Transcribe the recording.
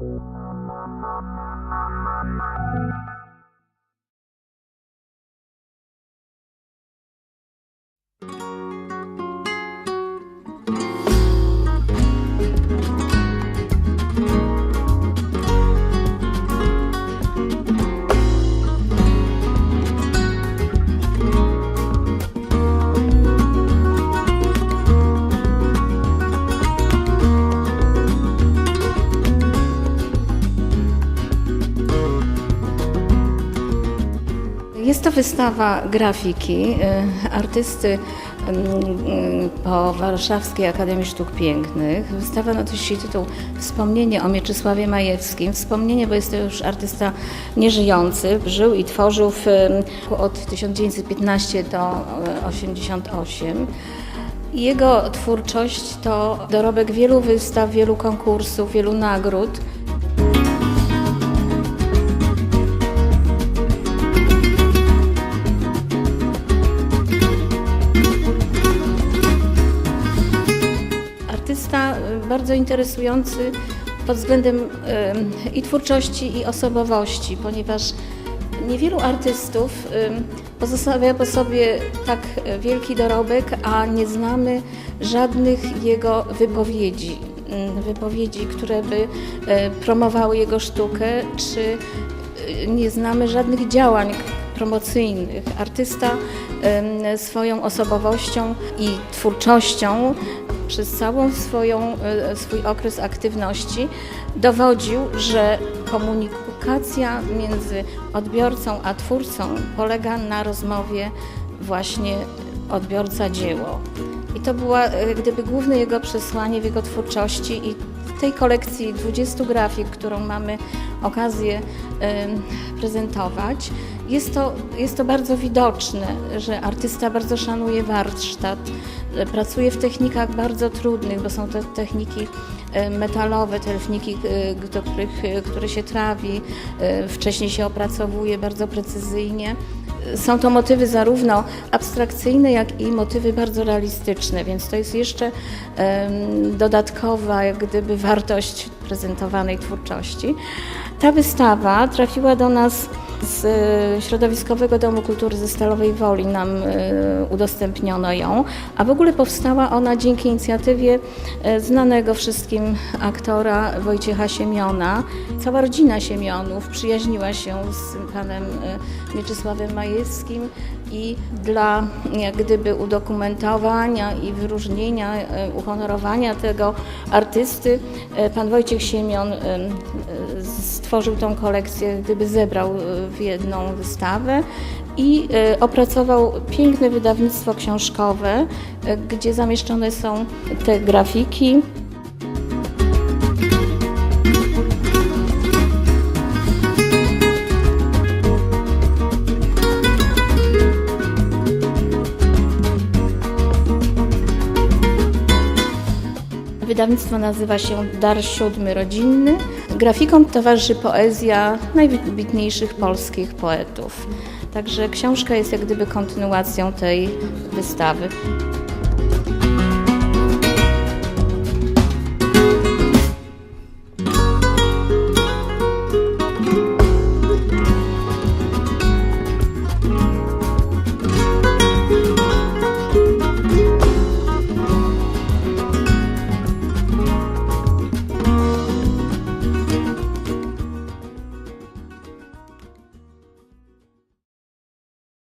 Thank you. Jest to wystawa grafiki y, artysty mm, y, po Warszawskiej Akademii Sztuk Pięknych. Wystawa nosi tytuł Wspomnienie o Mieczysławie Majewskim. Wspomnienie, bo jest to już artysta nieżyjący. Żył i tworzył w, y, od 1915 do y, 88. Jego twórczość to dorobek wielu wystaw, wielu konkursów, wielu nagród. Bardzo interesujący pod względem i twórczości, i osobowości, ponieważ niewielu artystów pozostawia po sobie tak wielki dorobek, a nie znamy żadnych jego wypowiedzi. Wypowiedzi, które by y, promowały jego sztukę, czy y, nie znamy żadnych działań promocyjnych. Artysta swoją osobowością i twórczością przez całą swoją, e, swój okres aktywności dowodził, że komunikacja między odbiorcą a twórcą polega na rozmowie właśnie odbiorca-dzieło. I to było e, gdyby główne jego przesłanie w jego twórczości i w tej kolekcji 20 grafik, którą mamy okazję prezentować, jest to, jest to bardzo widoczne, że artysta bardzo szanuje warsztat, pracuje w technikach bardzo trudnych, bo są to techniki e, metalowe, techniki, e, do których, e, które się trawi, wcześniej się opracowuje bardzo precyzyjnie. Są to motywy zarówno abstrakcyjne, jak i motywy bardzo realistyczne, więc to jest jeszcze dodatkowa jak gdyby wartość prezentowanej twórczości. Ta wystawa trafiła do nas z e, Środowiskowego Domu Kultury ze Stalowej Woli nam e, udostępniono ją, a w ogóle powstała ona dzięki inicjatywie e, znanego wszystkim aktora Wojciecha Siemiona. Cała rodzina Siemionów przyjaźniła się z panem Mieczysławem Majewskim i dla jak gdyby udokumentowania i wyróżnienia, uhonorowania tego artysty, pan Wojciech Siemion e, stworzył tą kolekcję, gdyby zebrał e, w jedną wystawę i e, opracował piękne wydawnictwo książkowe, e, gdzie zamieszczone są te grafiki. Wydawnictwo nazywa się Dar Siódmy Rodzinny. Grafikom towarzyszy poezja najwybitniejszych polskich poetów. Także książka jest jak gdyby kontynuacją tej wystawy.